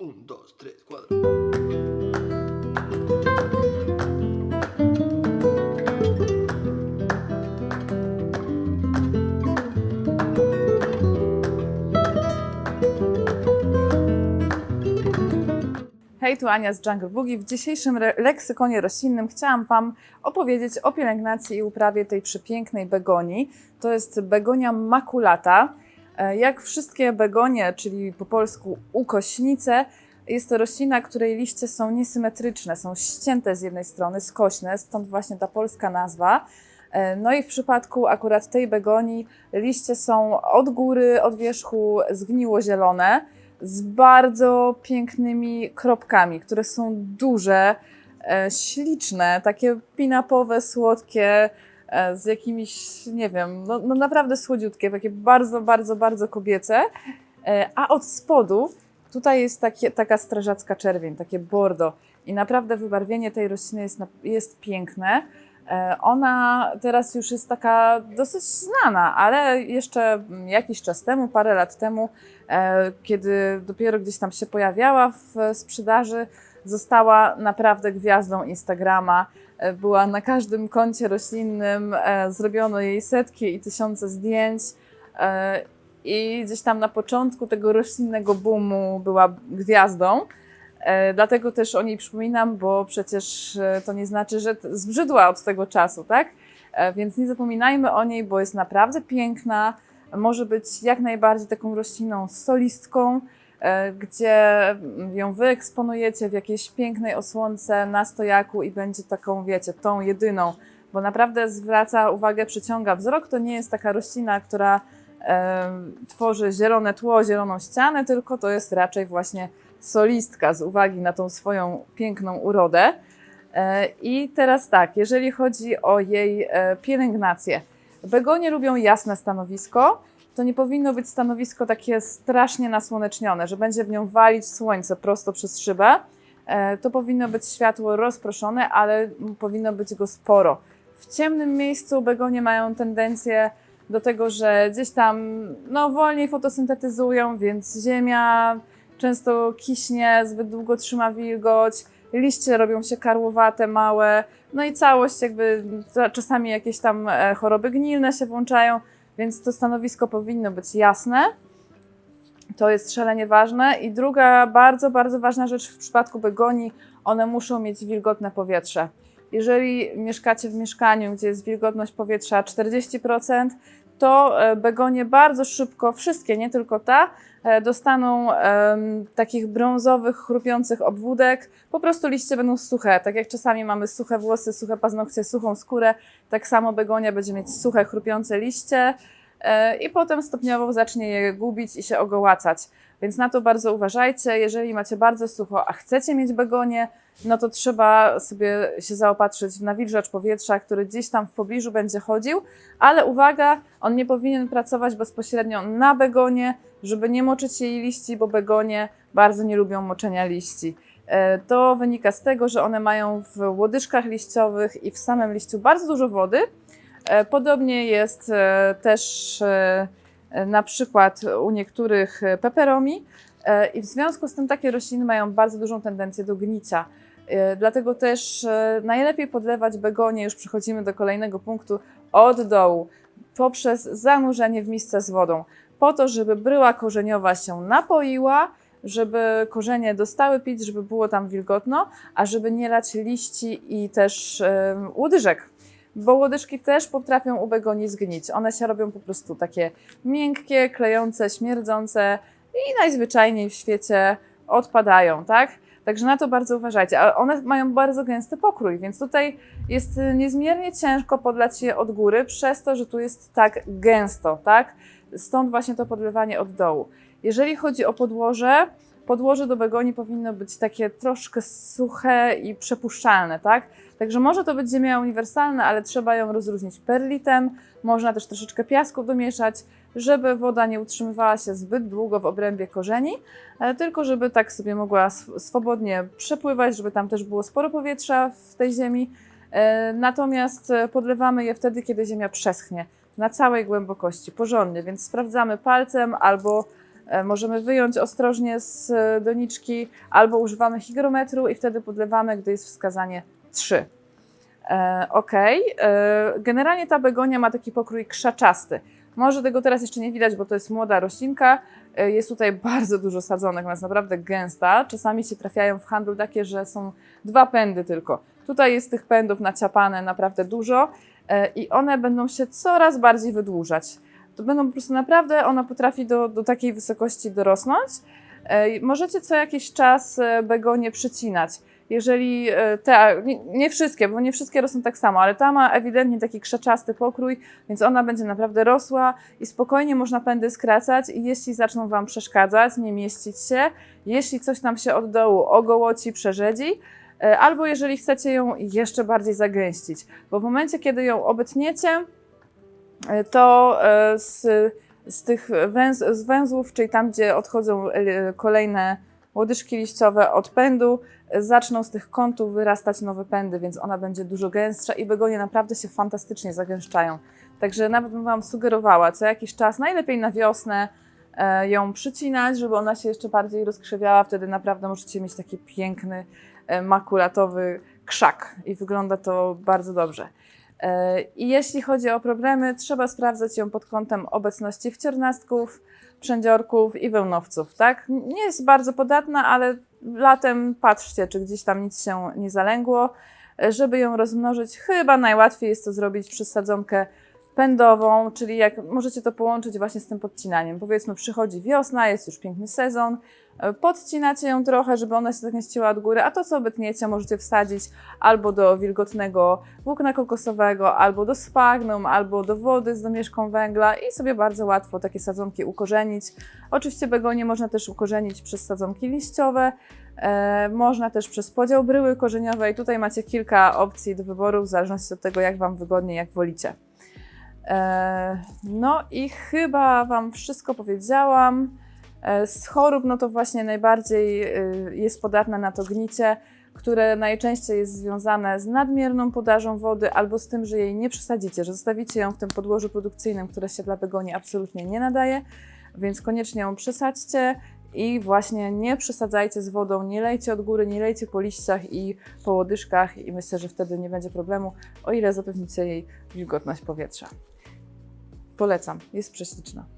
Un, dos, tres, cuatro. Hej, tu Ania z Jungle Boogie. W dzisiejszym leksykonie roślinnym chciałam Wam opowiedzieć o pielęgnacji i uprawie tej przepięknej begonii. To jest begonia makulata. E, Jak wszystkie begonie, czyli po polsku ukośnice, jest to roślina, której liście są niesymetryczne, są ścięte z jednej strony, skośne, stąd właśnie ta polska nazwa. E, No i w przypadku akurat tej begonii liście są od góry, od wierzchu zgniło-zielone z bardzo pięknymi kropkami, które są duże, e, śliczne, takie pinapowe, słodkie, z jakimiś, nie wiem, no, no naprawdę słodziutkie, takie bardzo, bardzo, bardzo kobiece. E, a od spodu tutaj jest takie, taka strażacka czerwień, takie bordo. I naprawdę wybarwienie tej rośliny jest, jest piękne. E, Ona teraz już jest taka dosyć znana, ale jeszcze jakiś czas temu, parę lat temu, e, kiedy dopiero gdzieś tam się pojawiała w sprzedaży, została naprawdę gwiazdą Instagrama. E, Była na każdym koncie roślinnym, e, zrobiono jej setki i tysiące zdjęć. e, I gdzieś tam na początku tego roślinnego boomu była gwiazdą. Dlatego też o niej przypominam, bo przecież to nie znaczy, że zbrzydła od tego czasu, tak? Więc nie zapominajmy o niej, bo jest naprawdę piękna. Może być jak najbardziej taką rośliną solistką, gdzie ją wyeksponujecie w jakiejś pięknej osłonce na stojaku i będzie taką, wiecie, tą jedyną, bo naprawdę zwraca uwagę, przyciąga wzrok. To nie jest taka roślina, która e, tworzy zielone tło, zieloną ścianę, tylko to jest raczej właśnie solistka z uwagi na tą swoją piękną urodę. E, I teraz tak, jeżeli chodzi o jej e, pielęgnację. Begonie lubią jasne stanowisko. To nie powinno być stanowisko takie strasznie nasłonecznione, że będzie w nią walić słońce prosto przez szybę. E, To powinno być światło rozproszone, ale powinno być go sporo. W ciemnym miejscu begonie mają tendencję do tego, że gdzieś tam no, wolniej fotosyntetyzują, więc ziemia często kiśnie, zbyt długo trzyma wilgoć, liście robią się karłowate, małe, no i całość jakby za- czasami jakieś tam e, choroby gnilne się włączają, więc to stanowisko powinno być jasne. To jest szalenie ważne. I druga bardzo, bardzo ważna rzecz w przypadku begonii, one muszą mieć wilgotne powietrze. Jeżeli mieszkacie w mieszkaniu, gdzie jest wilgotność powietrza 40%, to e, begonie bardzo szybko, wszystkie, nie tylko ta, e, dostaną em, takich brązowych, chrupiących obwódek. Po prostu liście będą suche. Tak jak czasami mamy suche włosy, suche paznokcie, suchą skórę, tak samo begonia będzie mieć suche, chrupiące liście e, i potem stopniowo zacznie je gubić i się ogołacać. Więc na to bardzo uważajcie. Jeżeli macie bardzo sucho, a chcecie mieć begonie, no to trzeba sobie się zaopatrzyć w nawilżacz powietrza, który gdzieś tam w pobliżu będzie chodził, ale uwaga, on nie powinien pracować bezpośrednio na begonie, żeby nie moczyć jej liści, bo begonie bardzo nie lubią moczenia liści. E, To wynika z tego, że one mają w łodyżkach liściowych i w samym liściu bardzo dużo wody. E, Podobnie jest e, też na przykład u niektórych peperomi i w związku z tym takie rośliny mają bardzo dużą tendencję do gnicia. E, Dlatego też e, najlepiej podlewać begonie, już przechodzimy do kolejnego punktu, od dołu, poprzez zanurzenie w misce z wodą, po to, żeby bryła korzeniowa się napoiła, żeby korzenie dostały pić, żeby było tam wilgotno, a żeby nie lać liści i też łodyżek. Bo łodyżki też potrafią u begonii zgnić. One się robią po prostu takie miękkie, klejące, śmierdzące i najzwyczajniej w świecie odpadają, tak? Także na to bardzo uważajcie. A one mają bardzo gęsty pokrój, więc tutaj jest y, niezmiernie ciężko podlać je od góry, przez to, że tu jest tak gęsto, tak? Stąd właśnie to podlewanie od dołu. Jeżeli chodzi o podłoże, podłoże do begonii powinno być takie troszkę suche i przepuszczalne, tak? Także może to być ziemia uniwersalna, ale trzeba ją rozróżnić perlitem, można też troszeczkę piasku domieszać, żeby woda nie utrzymywała się zbyt długo w obrębie korzeni, e, tylko żeby tak sobie mogła sw- swobodnie przepływać, żeby tam też było sporo powietrza w tej ziemi. E, Natomiast e, podlewamy je wtedy, kiedy ziemia przeschnie na całej głębokości, porządnie, więc sprawdzamy palcem albo możemy wyjąć ostrożnie z doniczki albo używamy hygrometru i wtedy podlewamy, gdy jest wskazanie 3. E, ok. Generalnie ta begonia ma taki pokrój krzaczasty. Może tego teraz jeszcze nie widać, bo to jest młoda roślinka. E, Jest tutaj bardzo dużo sadzonek, ona jest naprawdę gęsta. Czasami się trafiają w handlu takie, że są dwa pędy tylko. Tutaj jest tych pędów naciapane naprawdę dużo e, i one będą się coraz bardziej wydłużać. To będą po prostu naprawdę, ona potrafi do, do takiej wysokości dorosnąć. Możecie co jakiś czas e, begonie przycinać. Jeżeli e, te, nie, wszystkie, bo nie wszystkie rosną tak samo, ale ta ma ewidentnie taki krzaczasty pokrój, więc ona będzie naprawdę rosła i spokojnie można pędy skracać i jeśli zaczną Wam przeszkadzać, nie mieścić się, jeśli coś nam się od dołu ogołoci, przerzedzi, e, albo jeżeli chcecie ją jeszcze bardziej zagęścić, bo w momencie, kiedy ją obetniecie, to z, z tych węz, z węzłów, czyli tam, gdzie odchodzą e, kolejne łodyżki liściowe od pędu, zaczną z tych kątów wyrastać nowe pędy, więc ona będzie dużo gęstsza i begonie naprawdę się fantastycznie zagęszczają. Także nawet bym Wam sugerowała co jakiś czas, najlepiej na wiosnę, e, ją przycinać, żeby ona się jeszcze bardziej rozkrzewiała. Wtedy naprawdę możecie mieć taki piękny, e, makulatowy krzak i wygląda to bardzo dobrze. I jeśli chodzi o problemy, trzeba sprawdzać ją pod kątem obecności wciernastków, przędziorków i wełnowców. Tak? Nie jest bardzo podatna, ale latem patrzcie, czy gdzieś tam nic się nie zalęgło. Żeby ją rozmnożyć, chyba najłatwiej jest to zrobić przez sadzonkę pędową, czyli jak możecie to połączyć właśnie z tym podcinaniem. Powiedzmy, przychodzi wiosna, jest już piękny sezon, e, podcinacie ją trochę, żeby ona się zagęściła od góry, a to co obetniecie możecie wsadzić albo do wilgotnego włókna kokosowego, albo do sfagnum, albo do wody z domieszką węgla i sobie bardzo łatwo takie sadzonki ukorzenić. Oczywiście begonie można też ukorzenić przez sadzonki liściowe, e, można też przez podział bryły korzeniowej. Tutaj macie kilka opcji do wyboru, w zależności od tego, jak Wam wygodnie, jak wolicie. E, No i chyba Wam wszystko powiedziałam. E, Z chorób, no to właśnie najbardziej y, jest podatna na to gnicie, które najczęściej jest związane z nadmierną podażą wody albo z tym, że jej nie przesadzicie, że zostawicie ją w tym podłożu produkcyjnym, które się dla begonii absolutnie nie nadaje, więc koniecznie ją przesadźcie i właśnie nie przesadzajcie z wodą, nie lejcie od góry, nie lejcie po liściach i po łodyżkach i myślę, że wtedy nie będzie problemu, o ile zapewnicie jej wilgotność powietrza. Polecam, jest prześliczna.